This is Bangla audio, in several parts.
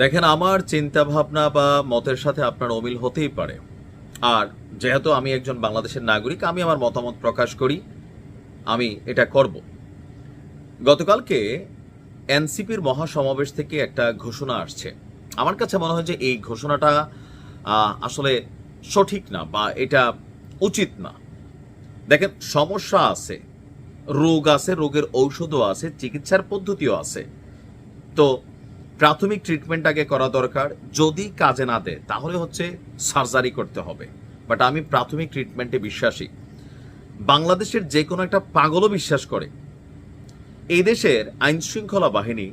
দেখেন, আমার চিন্তা ভাবনা বা মতের সাথে আপনার অমিল হতেই পারে। আর যেহেতু আমি একজন বাংলাদেশের নাগরিক, আমি আমার মতামত প্রকাশ করি, আমি এটা করব। গতকালকে এনসিপির মহাসমাবেশ থেকে একটা ঘোষণা আসছে। আমার কাছে মনে হয় যে এই ঘোষণাটা আসলে সঠিক না বা এটা উচিত না। দেখেন, সমস্যা আছে, রোগ আছে, রোগের ঔষধও আছে, চিকিৎসার পদ্ধতিও আছে। তো প্রাথমিক ট্রিটমেন্ট আগে করা দরকার। যদি কাজে না দেয়, তাহলে হচ্ছে সার্জারি করতে হবে। বাট আমি প্রাথমিক ট্রিটমেন্টে বিশ্বাসী। বাংলাদেশের যে কোনো একটা পাগলও বিশ্বাস করে। এই দেশের আইনশৃঙ্খলা বাহিনী,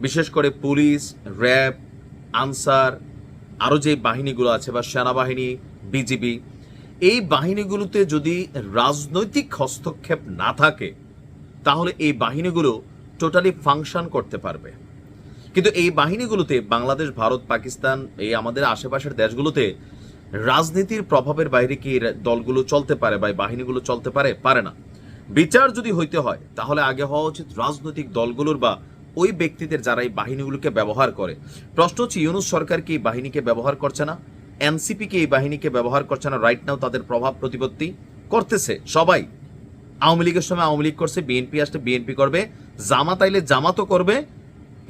বিশেষ করে পুলিশ, র্যাব, আনসার, আরও যে বাহিনীগুলো আছে বা সেনাবাহিনী, বিজিবি, এই বাহিনীগুলোতে যদি রাজনৈতিক হস্তক্ষেপ না থাকে, তাহলে এই বাহিনীগুলো টোটালি ফাংশন করতে পারবে। কিন্তু এই বাহিনীগুলোতে বাংলাদেশ, ভারত, পাকিস্তান, এই আমাদের আশেপাশের দেশগুলোতে রাজনীতির প্রভাবের বাইরে কি দলগুলো চলতে পারে বা বাহিনীগুলো চলতে পারে? পারে না। বিচার যদি হইতে হয়, তাহলে আগে হওয়া উচিত রাজনৈতিক দলগুলোর বা ওই ব্যক্তিদের যারা এই বাহিনীগুলোকে ব্যবহার করে। প্রশ্ন হচ্ছে, ইউনুস সরকার কি এই বাহিনীকে ব্যবহার করছে না? এনসিপি কি এই বাহিনীকে ব্যবহার করছে না? রাইট নাও তাদের প্রভাব প্রতিপত্তি করতেছে। সবাই আওয়ামী লীগের সময় আওয়ামী লীগ করছে, বিএনপি আসলে বিএনপি করবে, জামাত আইলে জামাতও করবে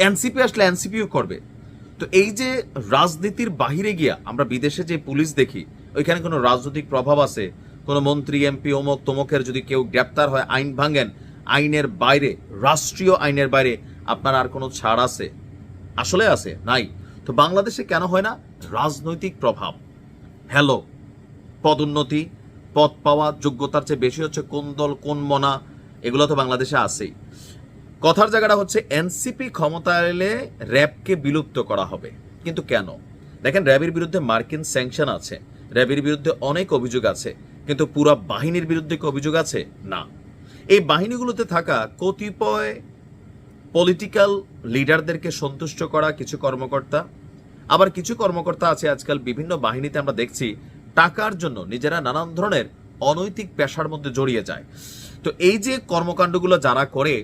এনসিপি আসলে এনসিপিও করবে। তো এই যে রাজনীতির বাহিরে গিয়া আমরা বিদেশে যে পুলিশ দেখি, ওইখানে কোনো রাজনৈতিক প্রভাব আছে? কোনো মন্ত্রী, এমপি, অমুক, তমুকের যদি কেউ গ্রেপ্তার হয়, আইন ভাঙেন, আইনের বাইরে, রাষ্ট্রীয় আইনের বাইরে আপনার আর কোনো ছাড় আছে? আসলে আছে, নাই। তো বাংলাদেশে কেন হয় না? রাজনৈতিক প্রভাব। হ্যালো পদোন্নতি পদ পাওয়া, যোগ্যতার চেয়ে বেশি হচ্ছে কোন দল, কোন মনা, এগুলো তো বাংলাদেশে আছেই। কথার জায়গাটা হচ্ছে এনসিপি ক্ষমতা এলে র্যাবকে বিলুপ্ত করা হবে। কিন্তু কেন? দেখেন, র্যাবের বিরুদ্ধে মার্কিন স্যাংশন আছে, র্যাবের বিরুদ্ধে অনেক অভিযোগ আছে, কিন্তু পুরো বাহিনীর বিরুদ্ধে কি অভিযোগ আছে? না। এই বাহিনীগুলোতে থাকা কতিপয় পলিটিক্যাল লিডারদেরকে সন্তুষ্ট করা কিছু কর্মকর্তা, আবার কিছু কর্মকর্তা আছে আজকাল বিভিন্ন বাহিনীতে আমরা দেখছি টাকার জন্য নিজেরা নানান ধরনের অনৈতিক পেশার মধ্যে জড়িয়ে যায়। তো এই যে কর্মকাণ্ডগুলো যারা করে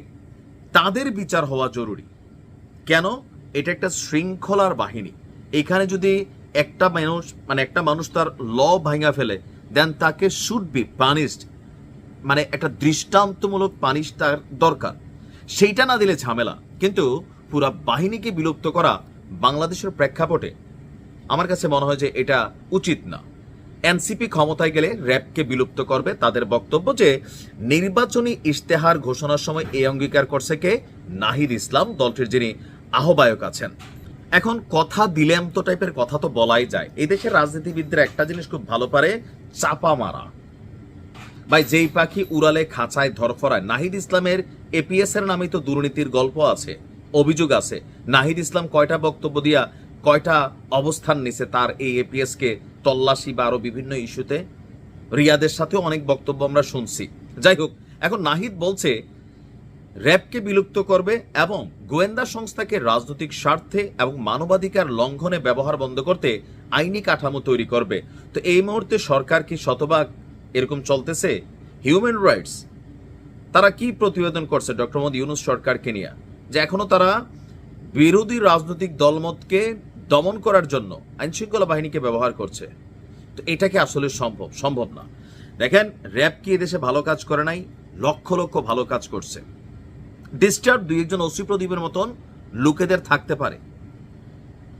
তাদের বিচার হওয়া জরুরি। কেন? এটা একটা শৃঙ্খলার বাহিনী। এখানে যদি একটা মানুষ মানে একটা মানুষ তার ল ভাঙা ফেলে দেন তাকে শুড বি পানিশড মানে একটা দৃষ্টান্তমূলক পানিশ তার দরকার। সেইটা না দিলে ঝামেলা। কিন্তু পুরা বাহিনীকে বিলুপ্ত করা বাংলাদেশের প্রেক্ষাপটে আমার কাছে মনে হয় যে এটা উচিত না। এনসিপি ক্ষমতায় গেলে র্যাবকে বিলুপ্ত করবে তাদের বক্তব্য যে, নির্বাচনী ইশতেহার ঘোষণার সময় এই অঙ্গীকার করছে কে? নাহিদ ইসলাম, দলটির যিনি আহ্বায়ক আছেন। এখন কথা দিলেম তো টাইপের কথা তো বলাই যায়। এই দেশের রাজনীতিবিদরা একটা জিনিস খুব ভালো পারে, চাপা মারা। ভাই, যেই পাখি উড়ালে খাঁচায় ধরফরায় নাহিদ ইসলামের এপিএস এর নামে তো দুর্নীতির গল্প আছে, অভিযোগ আছে। নাহিদ ইসলাম কয়টা বক্তব্য দিয়া কয়টা অবস্থান নিছে তার এই এপিএস কে তল্লাশি বা আরও বিভিন্ন ইস্যুতে? রিয়াদের সাথেও অনেক বক্তব্য আমরা শুনছি। যাই হোক, এখন নাহিদ বলছে, র্যাবকে বিলুপ্ত করবে এবং গোয়েন্দা সংস্থাকে রাজনৈতিক স্বার্থে এবং মানবাধিকার লঙ্ঘনে ব্যবহার বন্ধ করতে আইনি কাঠামো তৈরি করবে। তো এই মুহূর্তে সরকার কি শতভাগ এরকম চলতেছে? হিউম্যান রাইটস তারা কি প্রতিবেদন করছে ডক্টর মোদী ইউনুস সরকারকে নিয়ে? যে এখনও তারা বিরোধী রাজনৈতিক দলমতকে দমন করার জন্য আইনশৃঙ্খলা বাহিনীকে ব্যবহার করছে। তো এটা কি আসলে সম্ভব? সম্ভব না। দেখেন, র্যাব কি এদেশে ভালো কাজ করে নাই? লক্ষ লক্ষ ভালো কাজ করছে। ডিস্টার্ব দুই একজন ওসি প্রদীপের মতন লোকেদের থাকতে পারে।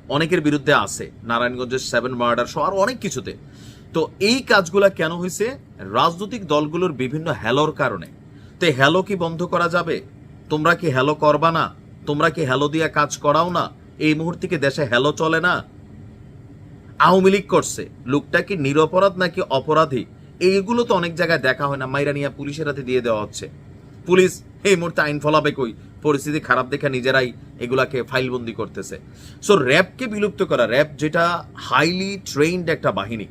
অনেকের বিরুদ্ধে আছে। নারায়ণগঞ্জের সেভেন মার্ডার সহ আরও অনেক কিছুতে। তো এই কাজগুলা কেন হয়েছে রাজনৈতিক দলগুলোর বিভিন্ন হ্যালোর কারণে। তো হ্যালো কি বন্ধ করা যাবে? তোমরা কি হ্যালো করবা না? তোমরা কি হ্যালো দিয়া কাজ করাও না? এই মুহূর্তে কি দেশে হ্যালো চলে না? আওয়ামী লীগ করছে। লোকটা কি নিরপরাধ নাকি অপরাধী? এইগুলো তো অনেক জায়গায় দেখা হয় না। মাইরা নিয়ে পুলিশের হাতে দিয়ে দেওয়া হচ্ছে। পুলিশ এই মুহূর্তে আইন ফলাবে কই? পরিস্থিতি খারাপ দেখে নিজেরাই এগুলাকে ফাইলবন্দি করতেছে। সো র্যাবকে বিলুপ্ত করা, র্যাব যেটা হাইলি ট্রেইনড একটা বাহিনী।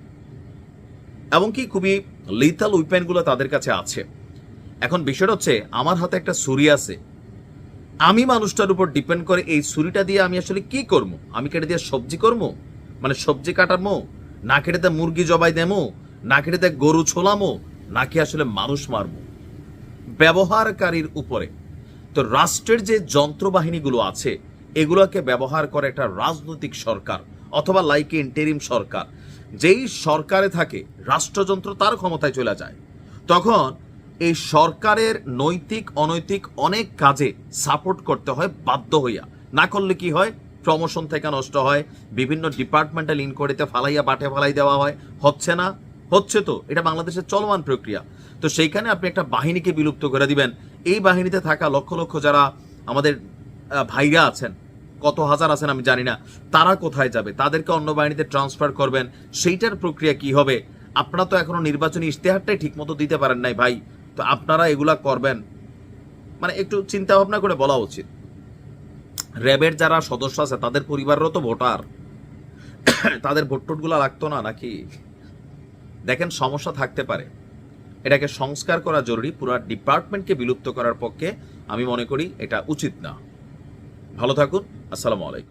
এমনকি খুবই লিথাল উইপেনগুলো তাদের কাছে আছে। এখন বিষয়টা হচ্ছে, আমার হাতে একটা ছুরি আছে। আমি মানুষটার উপর ডিপেন্ড করে এই ছুরিটা দিয়ে আমি আসলে কি করব? আমি কেটে দিয়ে সবজি করব? মানে সবজি কাটামো না কেটে দিয়ে মুরগি জবাই দেমো না কেটে দিয়ে গরু ছোলামো নাকি আসলে মানুষ মারবো? ব্যবহারকারীর উপরে। তো রাষ্ট্রের যে যন্ত্রবাহিনীগুলো আছে, এগুলোকে ব্যবহার করে একটা রাজনৈতিক সরকার অথবা লাইক ইন্টেরিম সরকার। যেই সরকারে থাকে, রাষ্ট্রযন্ত্র তার ক্ষমতায় চলে যায়। তখন এই সরকারের নৈতিক, অনৈতিক অনেক কাজে সাপোর্ট করতে হয় বাধ্য হইয়া। না করলে কি হয়? প্রমোশন থেকে নষ্ট হয়, বিভিন্ন ডিপার্টমেন্টাল ইনকোয়ারিতে ফালাইয়া, বাটে ফালাই দেওয়া হয়। হচ্ছে না? হচ্ছে তো। এটা বাংলাদেশের চলমান প্রক্রিয়া। তো সেইখানে আপনি একটা বাহিনীকে বিলুপ্ত করে দিবেন। এই বাহিনীতে থাকা লক্ষ লক্ষ যারা আমাদের ভাইরা আছেন, কত হাজার আছেন আমি জানি না, তারা কোথায় যাবে? তাদেরকে অন্য বাহিনীতে ট্রান্সফার করবেন। সেইটার প্রক্রিয়া কি হবে? আপনারা তো এখনও নির্বাচনী ইশতেহারটাই ঠিকমতো দিতে পারেন নাই ভাই। তো আপনারা এগুলা করবেন। মানে একটু চিন্তা ভাবনা করে বলা উচিত। র্যাবের যারা সদস্য আছে, তাদের পরিবারেরও তো ভোটার। তাদের ভোট টোটগুলো লাগতো না নাকি? দেখেন, সমস্যা থাকতে পারে। এটাকে সংস্কার করা জরুরি, পুরো ডিপার্টমেন্টকে বিলুপ্ত করার পক্ষে আমি মনে করি এটা উচিত না। ভালো থাকুন, আসসালামু আলাইকুম।